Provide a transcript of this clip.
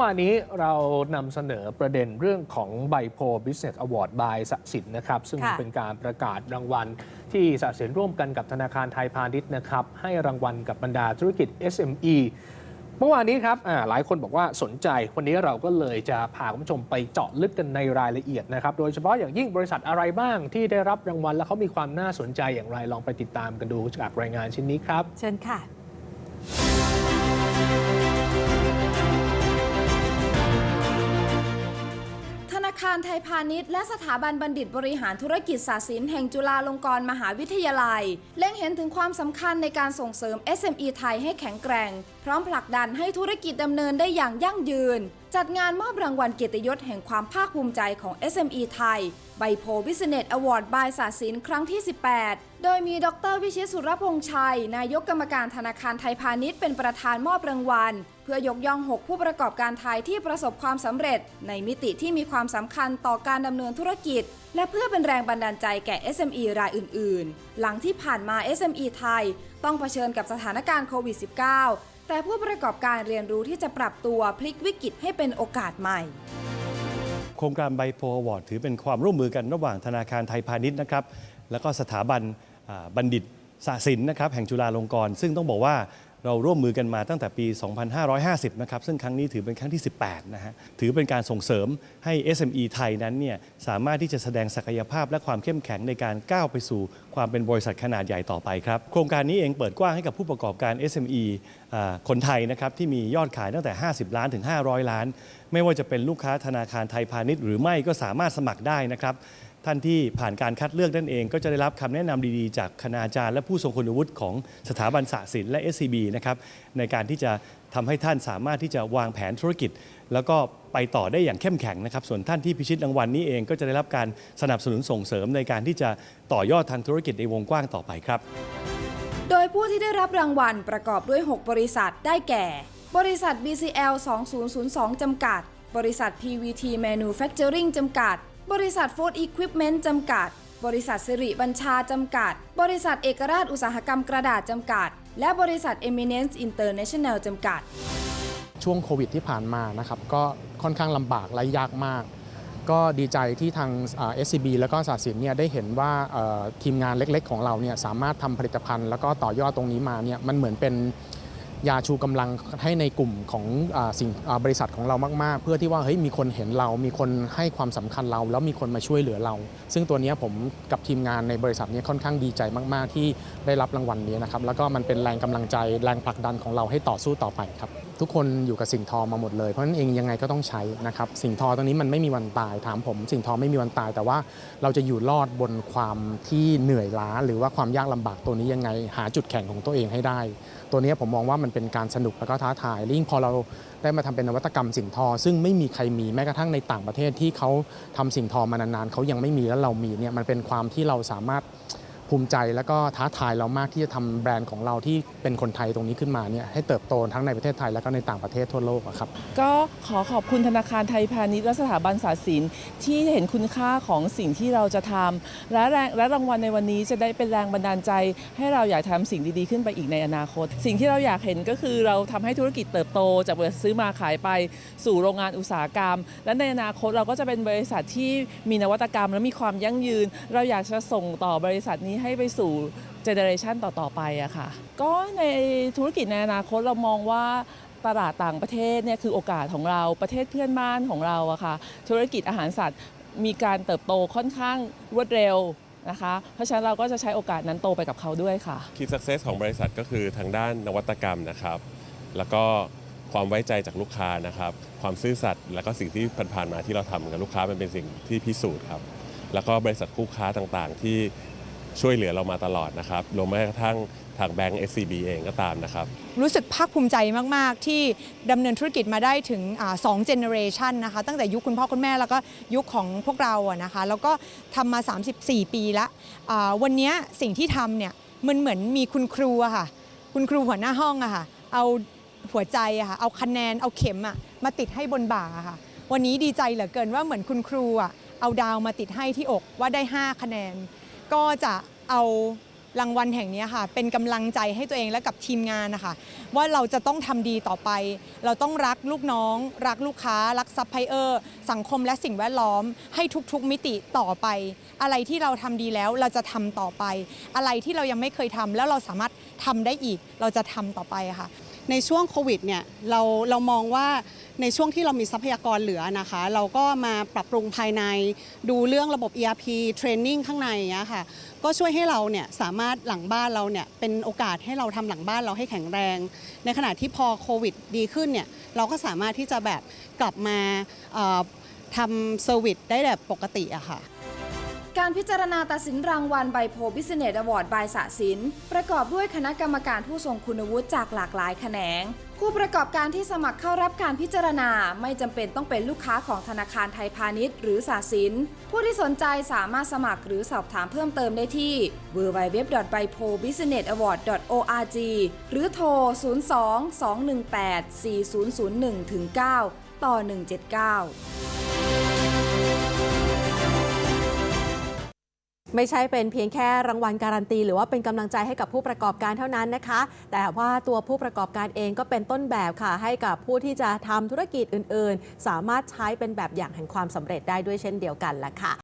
วานนี้เรานำเสนอประเด็นเรื่องของไบโพ Business Award by สสินนะครับ ซึ่งค่ะ เป็นการประกาศรางวัลที่สสินร่วมกันกับธนาคารไทยพาณิชย์นะครับ ให้รางวัลกับบรรดาธุรกิจ SME เมื่อวานนี้ครับอ่าหลายคนบอกว่าสนใจ วันนี้เราก็เลยจะพาคุณผู้ชมไปเจาะลึกกันในรายละเอียดนะครับ โดยเฉพาะอย่างยิ่งบริษัทอะไรบ้างที่ได้รับรางวัล และเขามีความน่าสนใจอย่างไรลองไปติดตามกันดูจากรายงานชิ้นนี้ครับ เชิญค่ะ คารไทยพาณิชย์ และสถาบันบัณฑิตบริหารธุรกิจศาสตร์ศิลป์แห่งจุฬาลงกรณ์มหาวิทยาลัย เล็งเห็นถึงความสำคัญในการส่งเสริม SME ไทยให้แข็งแกร่ง พร้อมผลักดันให้ธุรกิจดำเนินได้อย่างยั่งยืน จัดงานมอบรางวัลเกียรติยศแห่งความภาคภูมิใจของ SME ไทยใบโพบิสเนสอวอร์ดบายศาสตร์ศิลป์ครั้งที่ 18 โดยมีดรวิชิตสุรพงษ์ชัย นายกกรรมการธนาคารไทยพาณิชย์เป็นประธานมอบรางวัล พื่อยกย่อง 6 ผู้ประกอบการไทยที่ประสบความสำเร็จ ในมิติที่มีความสำคัญต่อการดำเนินธุรกิจ และเพื่อเป็นแรงบันดาลใจแก่ SME รายอื่น ๆ หลังที่ผ่านมา SME ไทย ต้องเผชิญกับสถานการณ์โควิด -19 แต่ผู้ประกอบการเรียนรู้ที่จะปรับตัวพลิกวิกฤตให้เป็นโอกาสใหม่โครงการไบโพอวอร์ดถือเป็นความร่วมมือกันระหว่างธนาคารไทยพาณิชย์นะครับ แล้วก็สถาบันบัณฑิตศาสตร์ศิลป์นะครับแห่งจุฬาลงกรณ์ซึ่งต้องบอกว่า เราร่วมมือกันมาตั้งแต่ปี 2550 นะครับ ซึ่งครั้งนี้ถือเป็นครั้งที่ 18 นะฮะ ถือเป็นการส่งเสริมให้ SME ไทยนั้นเนี่ยสามารถที่จะแสดงศักยภาพและความเข้มแข็งในการก้าวไปสู่ความเป็นบริษัทขนาดใหญ่ต่อไปครับ โครงการนี้เองเปิดกว้างให้กับผู้ประกอบการ SME อ่าคนไทยนะครับที่มียอดขายตั้งแต่ 50 ล้านถึง 500 ล้าน ไม่ว่าจะเป็นลูกค้าธนาคารไทยพาณิชย์หรือไม่ก็สามารถสมัครได้นะครับ ท่านที่ผ่านการคัดเลือกนั่นเอง ก็จะได้รับคำแนะนำดีๆ จากคณาจารย์และผู้ทรงคุณวุฒิของสถาบันศาสตร์ศิลป์และ SCB นะครับในการที่จะทำให้ท่านสามารถที่จะวางแผนธุรกิจ แล้วก็ไปต่อได้อย่างเข้มแข็งนะครับ ส่วนท่านที่พิชิตรางวัลนี้เองก็จะได้รับการสนับสนุนส่งเสริมในการที่จะต่อยอดทางธุรกิจในวงกว้างต่อไปครับ โดยผู้ที่ได้รับรางวัลประกอบด้วย 6 บริษัทได้แก่ บริษัท BCL 2002 จำกัด บริษัท PVT Manufacturing จำกัด บริษัท Food Equipment จำกัด บริษัทสิริบัญชาจำกัด บริษัทเอกราชอุตสาหกรรมกระดาษจำกัด และบริษัท Eminence International จำกัด ช่วงโควิดที่ผ่านมานะครับก็ค่อนข้างลำบากและยากมาก ก็ดีใจที่ทางเอ่อ SCB แล้วก็ศาสตร์ศิลป์เนี่ยได้เห็นว่าทีมงานเล็กๆ ของเราเนี่ยสามารถทำผลิตภัณฑ์ แล้วก็ต่อยอดตรงนี้มาเนี่ยมันเหมือนเป็น ยาชูกำลังให้ในกลุ่มของอสิ่งบริษัทของเรามาก ๆ เพื่อที่ว่าเฮ้ยมีคนเห็นเรา มีคนให้ความสำคัญเรา แล้วมีคนมาช่วยเหลือเรา ซึ่งตัวนี้ผมกับทีมงานในบริษัทนี้ค่อนข้างดีใจมาก ๆ ที่ได้รับรางวัลนี้นะครับแล้วก็มันเป็นแรงกำลังใจแรงผลักดันของเราให้ต่อสู้ต่อไปครับทุกคนอยู่กับสิ่งทอมาหมดเลยเพราะนั้นเองยังไงก็ต้องใช้นะครับสิ่งทอตัวนี้มันไม่มีวันตายถามผม สิ่งทอไม่มีวันตาย แต่ว่าเราจะอยู่รอดบนความที่เหนื่อยล้า หรือว่าความยากลำบากตัวนี้ยังไงหาจุดแข็งของตัวเองให้ได้ ตัวนี้ผมมองว่ามันเป็นการสนุกแล้วก็ท้าทายและยิ่งพอเราได้มาทำเป็นนวัตกรรมสิ่งทอ ซึ่งไม่มีใครมีแม้กระทั่งในต่างประเทศที่เขาทำสิ่งทอมานานๆเขายังไม่มีแล้วเรามีเนี่ยมันเป็นความที่เราสามารถ ภูมิใจแล้วก็ท้าทายเรามากที่จะทำแบรนด์ของเราที่เป็นคนไทยตรงนี้ขึ้นมาเนี่ยให้เติบโตทั้งในประเทศไทยแล้วก็ในต่างประเทศทั่วโลกครับก็ขอขอบคุณธนาคารไทยพาณิชย์และสถาบันศาสตร์ศิลป์ที่เห็นคุณค่าของสิ่งที่เราจะทำและแรงและรางวัลในวันนี้จะได้เป็นแรงบันดาลใจ ให้เราอยากทำสิ่งดีๆขึ้นไปอีกในอนาคต สิ่งที่เราอยากเห็นก็คือเราทำให้ธุรกิจเติบโตจากบริษัทซื้อมาขายไปสู่โรงงานอุตสาหกรรม และในอนาคตเราก็จะเป็นบริษัทที่มีนวัตกรรม และมีความยั่งยืน เราอยากจะส่งต่อบริษัทนี้ให้ไปสู่เจเนอเรชันต่อ ๆ ไปอะค่ะ ก็ในธุรกิจในอนาคตเรามองว่าตลาดต่างประเทศเนี่ยคือโอกาสของเราประเทศเพื่อนบ้านของเราอะค่ะ ธุรกิจอาหารสัตว์มีการเติบโตค่อนข้างรวดเร็วนะคะ เพราะฉะนั้นเราก็จะใช้โอกาสนั้นโตไปกับเขาด้วยค่ะ คีย์สักเซสของบริษัทก็คือทางด้านนวัตกรรมนะครับ แล้วก็ความไว้ใจจากลูกค้านะครับ ความซื่อสัตย์แล้วก็สิ่งที่ผ่านๆมาที่เราทำกับลูกค้ามันเป็นสิ่งที่พิสูจน์ครับ แล้วก็บริษัทคู่ค้าต่างๆ ที่ ช่วยเหลือเรามาตลอดนะครับรวมแม้กระทั่งทางแบงก์ SCB เองก็ตามนะครับ รู้สึกภาคภูมิใจมาก ๆ ที่ดำเนินธุรกิจมาได้ถึงสองเจเนอเรชันนะคะ ตั้งแต่ยุคคุณพ่อคุณแม่แล้วก็ยุคของพวกเราอะนะคะ แล้วก็ทำมา 34 ปีละวันนี้สิ่งที่ทำเนี่ยมันเหมือนมีคุณครูอะค่ะ คุณครูหัวหน้าห้องอะค่ะ เอาหัวใจอะค่ะ เอาคะแนน เอาเข็มอะมาติดให้บนบ่าอะค่ะ วันนี้ดีใจเหลือเกินว่าเหมือนคุณครูอะเอาดาวมาติดให้ที่อกว่าได้ 5 คะแนน ก็จะเอารางวัลแห่งนี้ค่ะ เป็นกำลังใจให้ตัวเองและกับทีมงานนะคะว่าเราจะต้องทำดีต่อไป เราต้องรักลูกน้อง รักลูกค้า รักซัพพลายเออร์ สังคมและสิ่งแวดล้อม ให้ทุกๆมิติต่อไป อะไรที่เราทำดีแล้วเราจะทำต่อไป อะไรที่เรายังไม่เคยทำแล้วเราสามารถทำได้อีก เราจะทำต่อไปค่ะ ในช่วงโควิดเนี่ยเราเรามองว่า ในช่วงที่เรามีทรัพยากรเหลือนะคะ เราก็มาปรับปรุงภายในดูเรื่องระบบ ERP เทรนนิ่งข้างในอย่างเงี้ยค่ะก็ช่วยให้เราเนี่ยสามารถหลังบ้านเราเนี่ยเป็นโอกาสให้เราทำหลังบ้านเราให้แข็งแรง ในขณะที่พอโควิดดีขึ้นเนี่ยเราก็สามารถที่จะแบบกลับมาทำเซอร์วิสได้แบบปกติอะค่ะ การพิจารณาตัดสินรางวัลไบโพบิสเนสอวอร์ดบายสะสิน ประกอบด้วยคณะกรรมการผู้ทรงคุณวุฒิจากหลากหลายแขนง ผู้ประกอบการที่สมัครเข้ารับการพิจารณาไม่จำเป็นต้องเป็นลูกค้าของธนาคารไทยพาณิชย์ หรือสาสิน ผู้ที่สนใจสามารถสมัครหรือสอบถามเพิ่มเติมได้ที่ www.bipobusinessaward.org หรือโทร 02-218-4001-9 ต่อ 179 ไม่ใช่เป็นเพียงแค่รางวัลการันตี หรือว่าเป็นกำลังใจให้กับผู้ประกอบการเท่านั้นนะคะ แต่ว่าตัวผู้ประกอบการเองก็เป็นต้นแบบค่ะ ให้กับผู้ที่จะทำธุรกิจอื่น ๆ สามารถใช้เป็นแบบอย่างแห่งความสำเร็จได้ด้วยเช่นเดียวกันละค่ะ